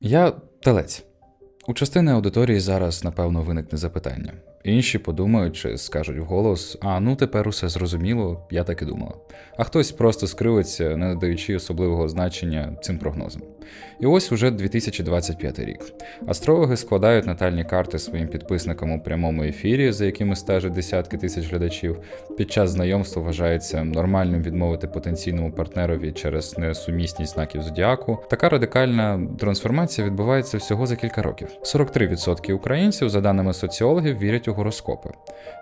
Я телець. У частини аудиторії зараз, напевно, виникне запитання. Інші подумають чи скажуть вголос: а ну тепер усе зрозуміло, я так і думала. А хтось просто скривиться, не надаючи особливого значення цим прогнозам. І ось уже 2025 рік. Астрологи складають натальні карти своїм підписникам у прямому ефірі, за якими стежать десятки тисяч глядачів. Під час знайомства вважається нормальним відмовити потенційному партнерові через несумісність знаків зодіаку. Така радикальна трансформація відбувається всього за кілька років. 43% українців, за даними соціологів, вірять у гороскопи.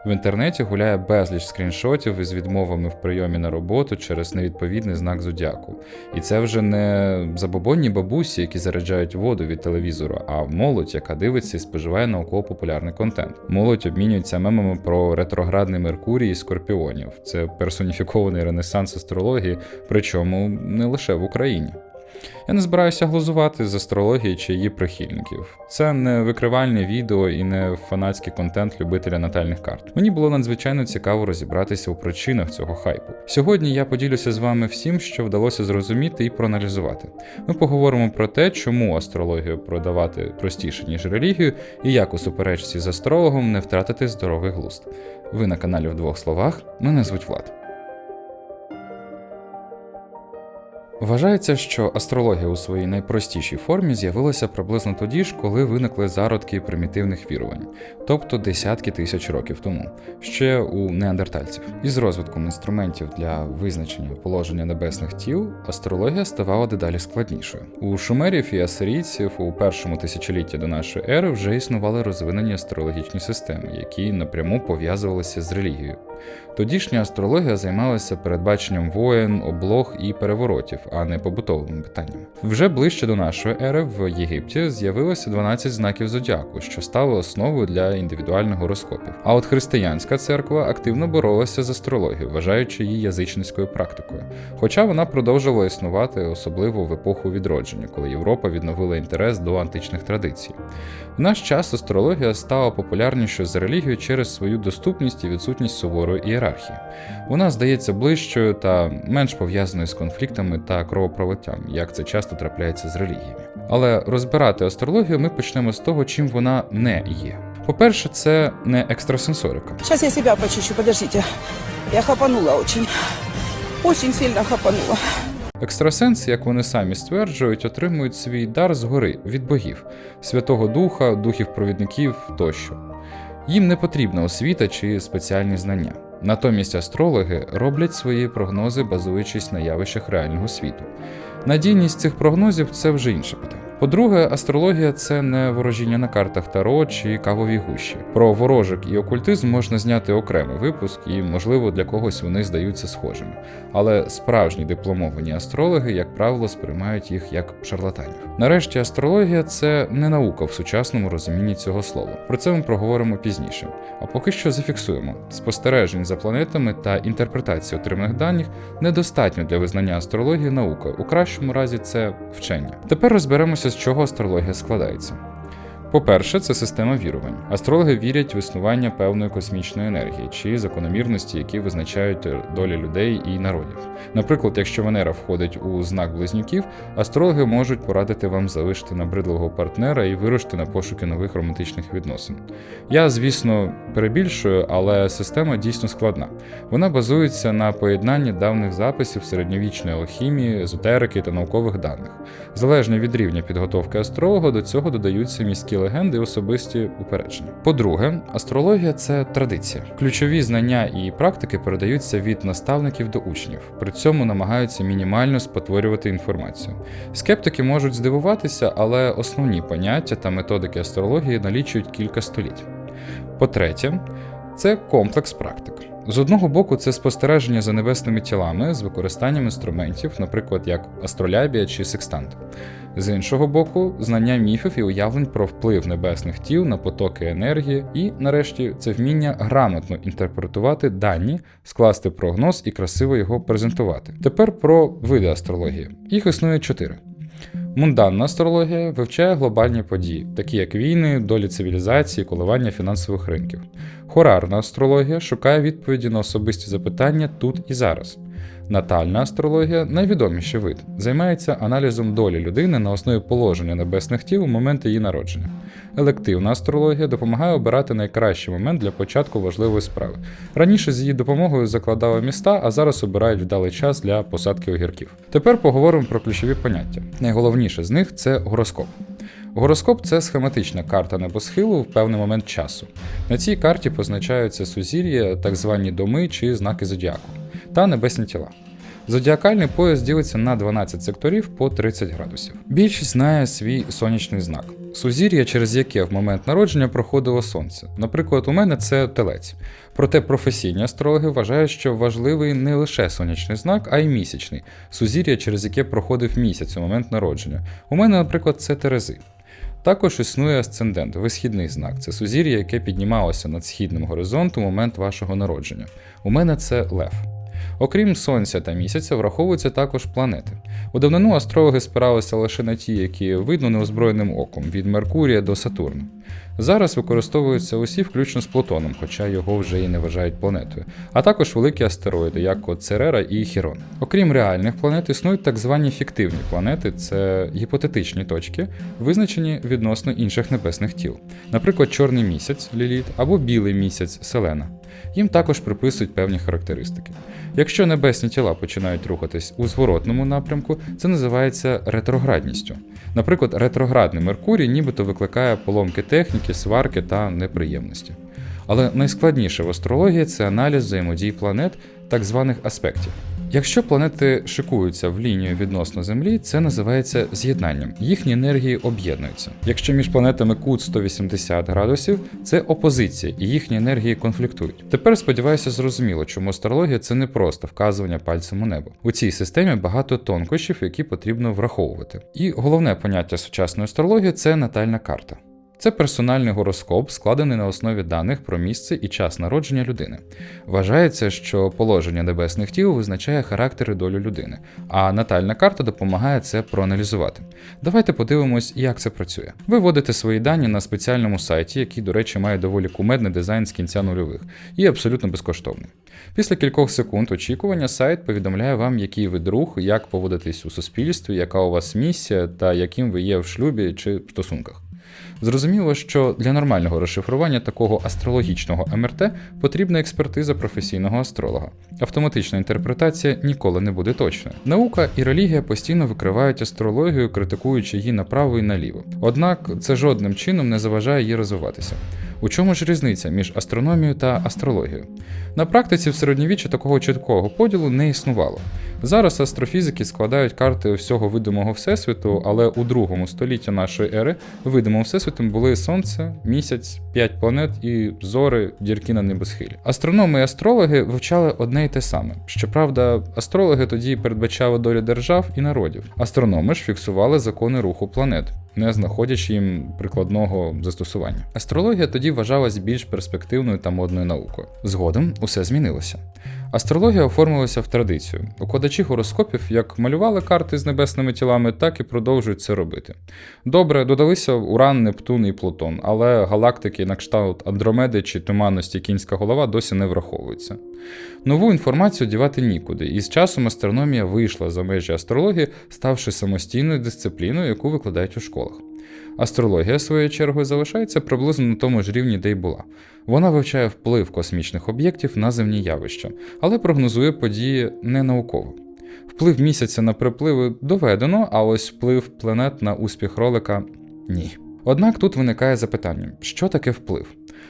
В інтернеті гуляє безліч скріншотів із відмовами в прийомі на роботу через невідповідний знак зодіаку. І це вже не забобонні бабусі, які заряджають воду від телевізора, а молодь, яка дивиться і споживає науково-популярний контент. Молодь обмінюється мемами про ретроградний Меркурій і скорпіонів. Це персоніфікований ренесанс астрології, причому не лише в Україні. Я не збираюся глузувати з астрології чи її прихильників. Це не викривальне відео і не фанатський контент любителя натальних карт. Мені було надзвичайно цікаво розібратися у причинах цього хайпу. Сьогодні я поділюся з вами всім, що вдалося зрозуміти і проаналізувати. Ми поговоримо про те, чому астрологію продавати простіше ніж релігію, і як у суперечці з астрологом не втратити здоровий глузд. Ви на каналі в двох словах. Мене звуть Влад. Вважається, що астрологія у своїй найпростішій формі з'явилася приблизно тоді ж, коли виникли зародки примітивних вірувань, тобто десятки тисяч років тому, ще у неандертальців. Із розвитком інструментів для визначення положення небесних тіл астрологія ставала дедалі складнішою. У шумерів і асирійців у першому тисячолітті до нашої ери вже існували розвинені астрологічні системи, які напряму пов'язувалися з релігією. Тодішня астрологія займалася передбаченням воєн, облог і переворотів, а не побутовими питаннями. Вже ближче до нашої ери в Єгипті з'явилося 12 знаків зодіаку, що стали основою для індивідуальних гороскопів. А от християнська церква активно боролася з астрологією, вважаючи її язичницькою практикою. Хоча вона продовжувала існувати, особливо в епоху відродження, коли Європа відновила інтерес до античних традицій. В наш час астрологія стала популярнішою за релігію через свою доступність і відсутність суворої ієрархії. Вона здається ближчою та менш пов'язаною з конфліктами та кровопролиттям, як це часто трапляється з релігіями. Але розбирати астрологію ми почнемо з того, чим вона не є. По-перше, це не екстрасенсорика. Сейчас я себя почищу, подождите. Я хапанула очень. Очень сильно хапанула. Екстрасенси, як вони самі стверджують, отримують свій дар згори від богів, Святого Духа, духів провідників тощо. Їм не потрібна освіта чи спеціальні знання. Натомість астрологи роблять свої прогнози, базуючись на явищах реального світу. Надійність цих прогнозів це вже інше питання. По-друге, астрологія це не ворожіння на картах Таро чи кавові гущі. Про ворожик і окультизм можна зняти окремий випуск, і, можливо, для когось вони здаються схожими. Але справжні дипломовані астрологи, як правило, сприймають їх як шарлатанів. Нарешті, астрологія це не наука в сучасному розумінні цього слова. Про це ми проговоримо пізніше. А поки що зафіксуємо: спостережень за планетами та інтерпретації отриманих даних недостатньо для визнання астрології наукою. У кращому разі це вчення. Тепер розберемося, з чого астрологія складається. По-перше, це система вірувань. Астрологи вірять в існування певної космічної енергії чи закономірності, які визначають долі людей і народів. Наприклад, якщо Венера входить у знак близнюків, астрологи можуть порадити вам залишити набридливого партнера і вирушити на пошуки нових романтичних відносин. Я, звісно, перебільшую, але система дійсно складна. Вона базується на поєднанні давних записів середньовічної алхімії, езотерики та наукових даних. Залежно від рівня підготовки астролога, до цього додаються міські легенди і особисті упередження. По-друге, астрологія це традиція. Ключові знання і практики передаються від наставників до учнів, при цьому намагаються мінімально спотворювати інформацію. Скептики можуть здивуватися, але основні поняття та методики астрології налічують кілька століть. По-третє, це комплекс практик. З одного боку, це спостереження за небесними тілами з використанням інструментів, наприклад, як астролябія чи секстант. З іншого боку, знання міфів і уявлень про вплив небесних тіл на потоки енергії, і, нарешті, це вміння грамотно інтерпретувати дані, скласти прогноз і красиво його презентувати. Тепер про види астрології. Їх існує чотири. Мунданна астрологія вивчає глобальні події, такі як війни, долі цивілізації, коливання фінансових ринків. Хорарна астрологія шукає відповіді на особисті запитання тут і зараз. Натальна астрологія найвідоміший вид, займається аналізом долі людини на основі положення небесних тіл у момент її народження. Елективна астрологія допомагає обирати найкращий момент для початку важливої справи. Раніше з її допомогою закладали міста, а зараз обирають вдалий час для посадки огірків. Тепер поговоримо про ключові поняття. Найголовніше з них це гороскоп. Гороскоп це схематична карта небосхилу в певний момент часу. На цій карті позначаються сузір'я, так звані доми чи знаки зодіаку, та небесні тіла. Зодіакальний пояс ділиться на 12 секторів по 30 градусів. Більшість знає свій сонячний знак. Сузір'я, через яке в момент народження проходило сонце. Наприклад, у мене це телець. Проте професійні астрологи вважають, що важливий не лише сонячний знак, а й місячний сузір'я, через яке проходив місяць у момент народження. У мене, наприклад, це Терези. Також існує асцендент, висхідний знак. Це сузір'я, яке піднімалося над східним горизонтом у момент вашого народження. У мене це лев. Окрім сонця та місяця, враховуються також планети. У давнину астрологи спиралися лише на ті, які видно неозброєним оком від Меркурія до Сатурна. Зараз використовуються усі, включно з Плутоном, хоча його вже і не вважають планетою, а також великі астероїди, як от Церера і Хірон. Окрім реальних планет, існують так звані фіктивні планети, це гіпотетичні точки, визначені відносно інших небесних тіл, наприклад, чорний місяць Ліліт або білий місяць Селена. Їм також приписують певні характеристики. Якщо небесні тіла починають рухатись у зворотному напрямку, це називається ретроградністю. Наприклад, ретроградний Меркурій нібито викликає поломки техніки, сварки та неприємності. Але найскладніше в астрології це аналіз взаємодій планет, так званих аспектів. Якщо планети шикуються в лінію відносно Землі, це називається з'єднанням. Їхні енергії об'єднуються. Якщо між планетами кут 180 градусів, це опозиція, і їхні енергії конфліктують. Тепер сподіваюся, зрозуміло, чому астрологія це не просто вказування пальцем у небо. У цій системі багато тонкощів, які потрібно враховувати. І головне поняття сучасної астрології це натальна карта. Це персональний гороскоп, складений на основі даних про місце і час народження людини. Вважається, що положення небесних тіл визначає характер і долю людини, а натальна карта допомагає це проаналізувати. Давайте подивимось, як це працює. Ви вводите свої дані на спеціальному сайті, який, до речі, має доволі кумедний дизайн з кінця нульових і абсолютно безкоштовний. Після кількох секунд очікування сайт повідомляє вам, який ви друг, як поводитись у суспільстві, яка у вас місія та яким ви є в шлюбі чи в стосунках. Зрозуміло, що для нормального розшифрування такого астрологічного МРТ потрібна експертиза професійного астролога. Автоматична інтерпретація ніколи не буде точною. Наука і релігія постійно викривають астрологію, критикуючи її направо і наліво. Однак це жодним чином не заважає їй розвиватися. У чому ж різниця між астрономією та астрологією? На практиці в середньовіччі такого чіткого поділу не існувало. Зараз астрофізики складають карти всього видимого всесвіту, але у другому столітті нашої ери видимим всесвітом були сонце, місяць, п'ять планет і зори, дірки на небосхилі. Астрономи і астрологи вивчали одне й те саме. Щоправда, астрологи тоді передбачали долю держав і народів. Астрономи ж фіксували закони руху планет. Не знаходячи їм прикладного застосування. Астрологія тоді вважалась більш перспективною та модною наукою. Згодом усе змінилося. Астрологія оформилася в традицію. Укладачі гороскопів як малювали карти з небесними тілами, так і продовжують це робити. Добре, додалися Уран, Нептун і Плутон, але галактики на кшталт Андромеди чи туманності кінська голова досі не враховуються. Нову інформацію дівати нікуди, і з часом астрономія вийшла за межі астрології, ставши самостійною дисципліною, яку викладають у школах. Астрологія, своєю чергою, залишається приблизно на тому ж рівні, де й була. Вона вивчає вплив космічних об'єктів на земні явища, але прогнозує події не науково. Вплив місяця на припливи доведено, а ось вплив планет на успіх ролика ні. Однак тут виникає запитання: що таке вплив?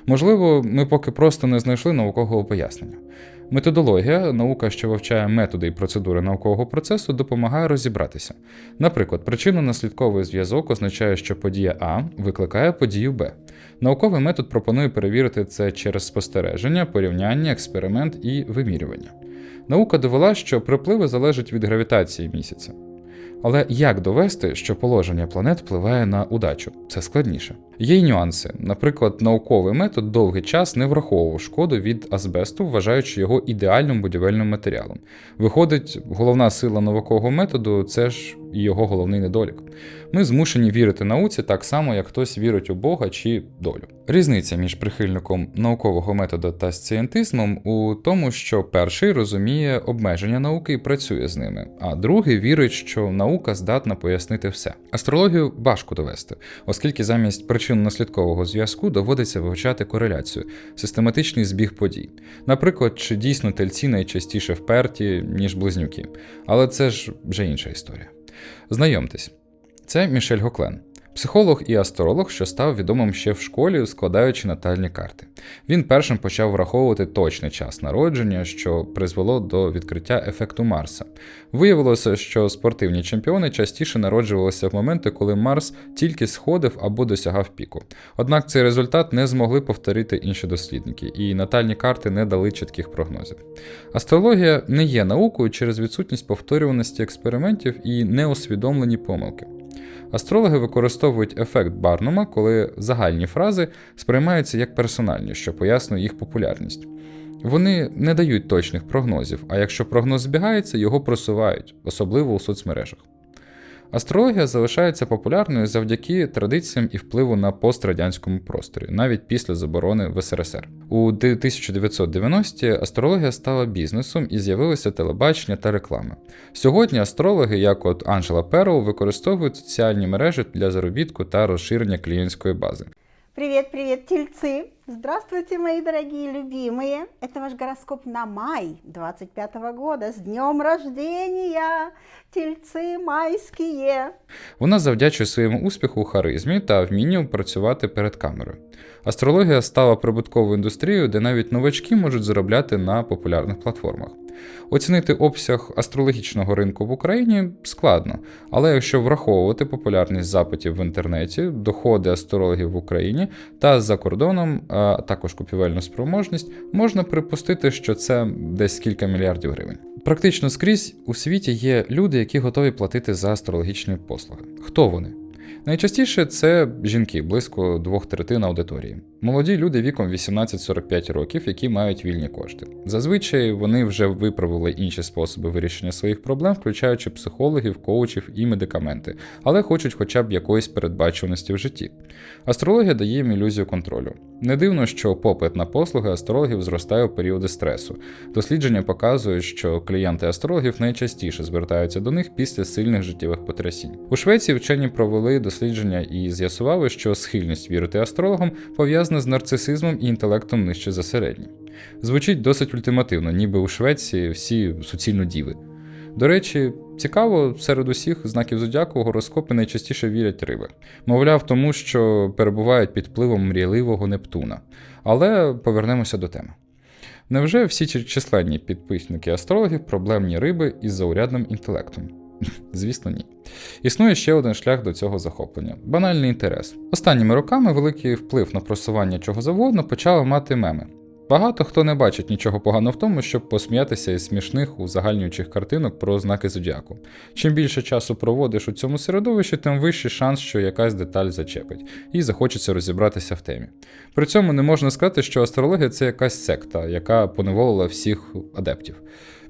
Можливо, ми поки просто не знайшли наукового пояснення. Методологія, наука, що вивчає методи і процедури наукового процесу, допомагає розібратися. Наприклад, причинно-наслідковий зв'язок означає, що подія А викликає подію Б. Науковий метод пропонує перевірити це через спостереження, порівняння, експеримент і вимірювання. Наука довела, що припливи залежать від гравітації місяця. Але як довести, що положення планет впливає на удачу? Це складніше. Є й нюанси. Наприклад, науковий метод довгий час не враховував шкоду від азбесту, вважаючи його ідеальним будівельним матеріалом. Виходить, головна сила наукового методу це ж і його головний недолік. Ми змушені вірити науці так само, як хтось вірить у Бога чи долю. Різниця між прихильником наукового методу та сцієнтизмом у тому, що перший розуміє обмеження науки і працює з ними, а другий вірить, що наука здатна пояснити все. Астрологію важко довести, оскільки замість причинно-наслідкового зв'язку доводиться вивчати кореляцію, систематичний збіг подій. Наприклад, чи дійсно тельці найчастіше вперті, ніж близнюки. Але це ж вже інша історія. Знайомтесь, це Мішель Гоклен. Психолог і астролог, що став відомим ще в школі, складаючи натальні карти. Він першим почав враховувати точний час народження, що призвело до відкриття ефекту Марса. Виявилося, що спортивні чемпіони частіше народжувалися в моменти, коли Марс тільки сходив або досягав піку. Однак цей результат не змогли повторити інші дослідники, і натальні карти не дали чітких прогнозів. Астрологія не є наукою через відсутність повторюваності експериментів і неосвідомлені помилки. Астрологи використовують ефект Барнума, коли загальні фрази сприймаються як персональні, що пояснює їх популярність. Вони не дають точних прогнозів, а якщо прогноз збігається, його просувають, особливо у соцмережах. Астрологія залишається популярною завдяки традиціям і впливу на пострадянському просторі, навіть після заборони в СРСР. У 1990-ті астрологія стала бізнесом і з'явилося телебачення та реклама. Сьогодні астрологи, як от Анджела Перл, використовують соціальні мережі для заробітку та розширення клієнтської бази. Привет, привет, тельцы! Здравствуйте, мои дорогие любимые! Это ваш гороскоп на май 25 года. С днем рождения, тельцы майские! Вона завдячує своєму успіху у харизмі та вмінню працювати перед камерою. Астрологія стала прибутковою індустрією, де навіть новачки можуть заробляти на популярних платформах. Оцінити обсяг астрологічного ринку в Україні складно, але якщо враховувати популярність запитів в інтернеті, доходи астрологів в Україні та за кордоном, а також купівельну спроможність, можна припустити, що це десь кілька мільярдів гривень. Практично скрізь у світі є люди, які готові платити за астрологічні послуги. Хто вони? Найчастіше це жінки, близько двох третин аудиторії. Молоді люди віком 18-45 років, які мають вільні кошти. Зазвичай вони вже виправили інші способи вирішення своїх проблем, включаючи психологів, коучів і медикаменти, але хочуть хоча б якоїсь передбачуваності в житті. Астрологія дає їм ілюзію контролю. Не дивно, що попит на послуги астрологів зростає у періоди стресу. Дослідження показують, що клієнти астрологів найчастіше звертаються до них після сильних життєвих потрясінь. У Швеції вчені провели дослідження і з'ясували, що схильність вірити астрологам пов'язана з нарцисизмом і інтелектом нижче за середній. Звучить досить ультимативно, ніби у Швеції всі суцільно діви. До речі, цікаво, серед усіх знаків зодіаку гороскопи найчастіше вірять риби. Мовляв, тому що перебувають під впливом мрійливого Нептуна. Але повернемося до теми. Невже всі численні підписники астрологів проблемні риби із заурядним інтелектом? Звісно, ні. Існує ще один шлях до цього захоплення банальний інтерес. Останніми роками великий вплив на просування чого завгодно почали мати меми. Багато хто не бачить нічого поганого в тому, щоб посміятися із смішних узагальнюючих картинок про знаки зодіаку. Чим більше часу проводиш у цьому середовищі, тим вищий шанс, що якась деталь зачепить, і захочеться розібратися в темі. При цьому не можна сказати, що астрологія це якась секта, яка поневолила всіх адептів.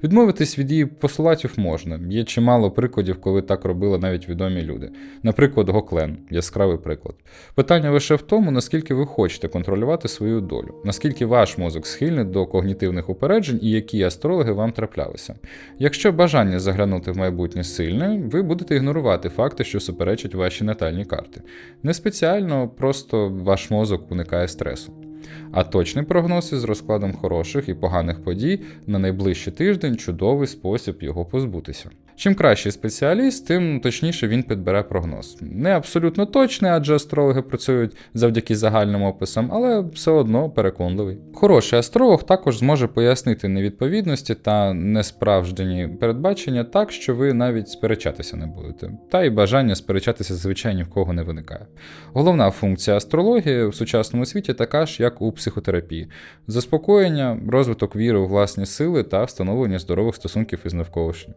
Відмовитись від її постулатів можна. Є чимало прикладів, коли так робили навіть відомі люди. Наприклад, Гоклен яскравий приклад. Питання лише в тому, наскільки ви хочете контролювати свою долю, наскільки ваш мозок схильний до когнітивних упереджень і які астрологи вам траплялися. Якщо бажання заглянути в майбутнє сильне, ви будете ігнорувати факти, що суперечать ваші натальні карти. Не спеціально, просто ваш мозок уникає стресу. А точний прогноз із розкладом хороших і поганих подій на найближчий тиждень чудовий спосіб його позбутися. Чим кращий спеціаліст, тим точніше він підбере прогноз. Не абсолютно точний, адже астрологи працюють завдяки загальним описам, але все одно переконливий. Хороший астролог також зможе пояснити невідповідності та несправжні передбачення так, що ви навіть сперечатися не будете. Та й бажання сперечатися звичайно в кого не виникає. Головна функція астрології в сучасному світі така ж, як у психотерапії: заспокоєння, розвиток віри у власні сили та встановлення здорових стосунків із навколишнім.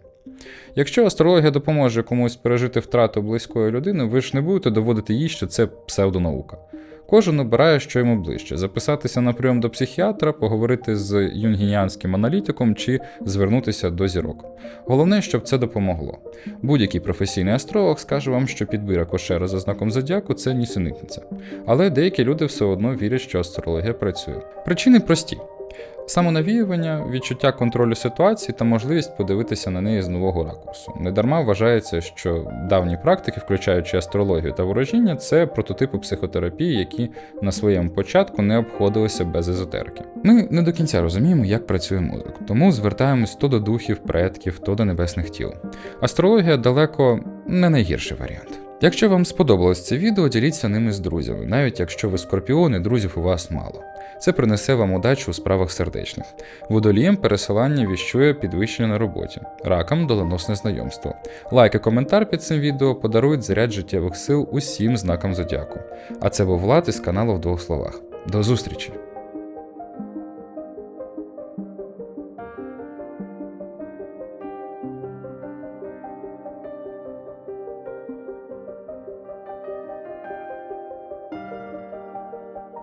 Якщо астрологія допоможе комусь пережити втрату близької людини, ви ж не будете доводити їй, що це псевдонаука. Кожен обирає, що йому ближче: записатися на прийом до психіатра, поговорити з юнгініанським аналітиком чи звернутися до зірок. Головне, щоб це допомогло. Будь-який професійний астролог скаже вам, що підбір акушера за знаком зодіаку це нісенітниця. Але деякі люди все одно вірять, що астрологія працює. Причини прості. Самонавіювання, відчуття контролю ситуації та можливість подивитися на неї з нового ракурсу. Недарма вважається, що давні практики, включаючи астрологію та ворожіння, це прототипи психотерапії, які на своєму початку не обходилися без езотерики. Ми не до кінця розуміємо, як працює мозок, тому звертаємось то до духів, предків, то до небесних тіл. Астрологія далеко не найгірший варіант. Якщо вам сподобалось це відео, діліться ними з друзями, навіть якщо ви скорпіони, друзів у вас мало. Це принесе вам удачу у справах сердечних. Водолієм пересилання віщує підвищення на роботі, ракам доленосне знайомство. Лайк і коментар під цим відео подарують заряд життєвих сил усім знакам зодіаку. А це був Влад із каналу в двох словах. До зустрічі!